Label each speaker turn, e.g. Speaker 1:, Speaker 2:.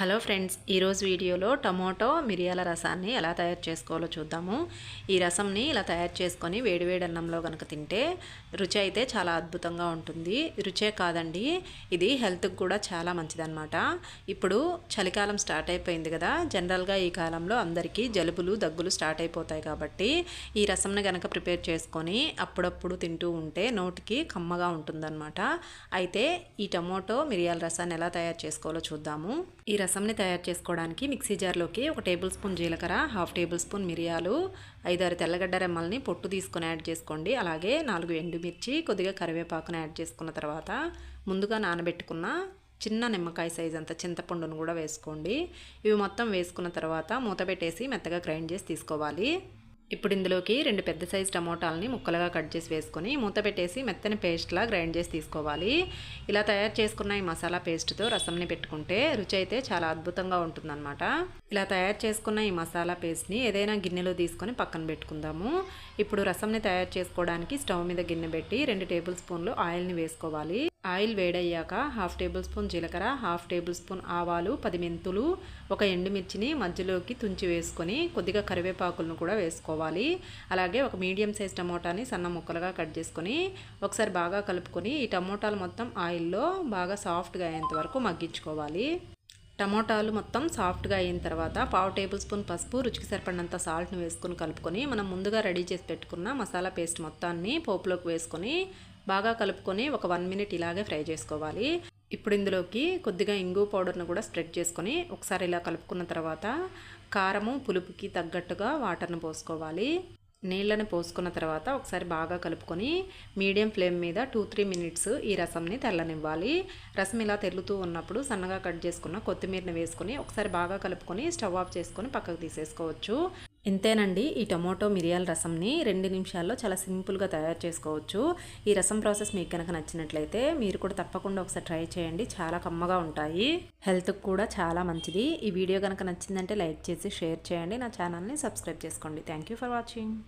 Speaker 1: Hello friends ఈరోజు వీడియోలో tomato మిరియాల రసాన్ని ఎలా తయారు చేసుకోవాలో చూద్దాము. ఈ రసంని ఇలా తయారు చేసుకొని వేడివేడి అన్నంలో కనుక తింటే రుచి అయితే చాలా అద్భుతంగా ఉంటుంది. రుచే కాదండి ఇది హెల్త్కి కూడా చాలా మంచిదన్నమాట. ఇప్పుడు చలికాలం స్టార్ట్ అయిపోయింది కదా జనరల్గా ఈ కాలంలో అందరికీ జలుబులు దగ్గులు స్టార్ట్ అయిపోతాయి కాబట్టి ఈ రసంని కనుక ప్రిపేర్ చేసుకొని అప్పుడప్పుడు తింటూ ఉంటే నోటికి కమ్మగా ఉంటుందన్నమాట. అయితే ఈ టమోటో మిరియాల రసాన్ని ఎలా తయారు చేసుకోవాలో చూద్దాము. ఈ రసంని తయారు చేసుకోవడానికి మిక్సీ జార్లోకి ఒక టేబుల్ స్పూన్ జీలకర్ర హాఫ్ టేబుల్ స్పూన్ మిరియాలు ఐదారు తెల్లగడ్డ రెమ్మల్ని పొట్టు తీసుకొని యాడ్ చేసుకోండి. అలాగే నాలుగు ఎండుమిర్చి కొద్దిగా కరివేపాకును యాడ్ చేసుకున్న తర్వాత ముందుగా నానబెట్టుకున్న చిన్న నిమ్మకాయ సైజ్ అంత చింతపండును కూడా వేసుకోండి. ఇవి మొత్తం వేసుకున్న తర్వాత మూత పెట్టేసి మెత్తగా గ్రైండ్ చేసి తీసుకోవాలి. ఇప్పుడు ఇందులోకి రెండు పెద్ద సైజు టమోటాలని ముక్కలుగా కట్ చేసి వేసుకొని మూత పెట్టేసి మెత్తని పేస్ట్లా గ్రైండ్ చేసి తీసుకోవాలి. ఇలా తయారు చేసుకున్న ఈ మసాలా పేస్ట్తో రసంని పెట్టుకుంటే రుచి అయితే చాలా అద్భుతంగా ఉంటుందన్నమాట. ఇలా తయారు చేసుకున్న ఈ మసాలా పేస్ట్ని ఏదైనా గిన్నెలో తీసుకొని పక్కన పెట్టుకుందాము. ఇప్పుడు రసంని తయారు చేసుకోవడానికి స్టవ్ మీద గిన్నె పెట్టి రెండు టేబుల్ స్పూన్లు ఆయిల్ని వేసుకోవాలి. ఆయిల్ వేడయ్యాక హాఫ్ టేబుల్ స్పూన్ జీలకర్ర హాఫ్ టేబుల్ స్పూన్ ఆవాలు పది మెంతులు ఒక ఎండుమిర్చిని మధ్యలోకి తుంచి వేసుకొని కొద్దిగా కరివేపాకులను కూడా వేసుకోవాలి. అలాగే ఒక మీడియం సైజ్ టమోటాని సన్న ముక్కలుగా కట్ చేసుకొని ఒకసారి బాగా కలుపుకొని ఈ టమోటాలు మొత్తం ఆయిల్లో బాగా సాఫ్ట్గా అయ్యేంత వరకు మగ్గించుకోవాలి. టమోటాలు మొత్తం సాఫ్ట్గా అయిన తర్వాత పావు టేబుల్ స్పూన్ పసుపు రుచికి సరిపడినంత సాల్ట్ని వేసుకొని కలుపుకొని మనం ముందుగా రెడీ చేసి పెట్టుకున్న మసాలా పేస్ట్ మొత్తాన్ని పోపులోకి వేసుకొని బాగా కలుపుకొని ఒక వన్ మినిట్ ఇలాగే ఫ్రై చేసుకోవాలి. ఇప్పుడు ఇందులోకి కొద్దిగా ఇంగు పౌడర్ను కూడా స్ప్రెడ్ చేసుకొని ఒకసారి ఇలా కలుపుకున్న తర్వాత కారము పులుపుకి తగ్గట్టుగా వాటర్ను పోసుకోవాలి. నీళ్ళని పోసుకున్న తర్వాత ఒకసారి బాగా కలుపుకొని మీడియం ఫ్లేమ్ మీద టూ త్రీ మినిట్స్ ఈ రసంని తెల్లనివ్వాలి. రసం ఇలా తెల్లుతూ ఉన్నప్పుడు సన్నగా కట్ చేసుకున్న కొత్తిమీరని వేసుకొని ఒకసారి బాగా కలుపుకొని స్టవ్ ఆఫ్ చేసుకొని పక్కకు తీసేసుకోవచ్చు. ఇంతేనండి ఈ టొమాటో మిరియాల రసంని రెండు నిమిషాల్లో చాలా సింపుల్గా తయారు చేసుకోవచ్చు. ఈ రసం ప్రాసెస్ మీకు కనుక నచ్చినట్లయితే మీరు కూడా తప్పకుండా ఒకసారి ట్రై చేయండి చాలా కమ్మగా ఉంటాయి. హెల్త్కి కూడా చాలా మంచిది. ఈ వీడియో కనుక నచ్చిందంటే లైక్ చేసి షేర్ చేయండి. నా ఛానల్ని సబ్స్క్రైబ్ చేసుకోండి. Thank you for watching.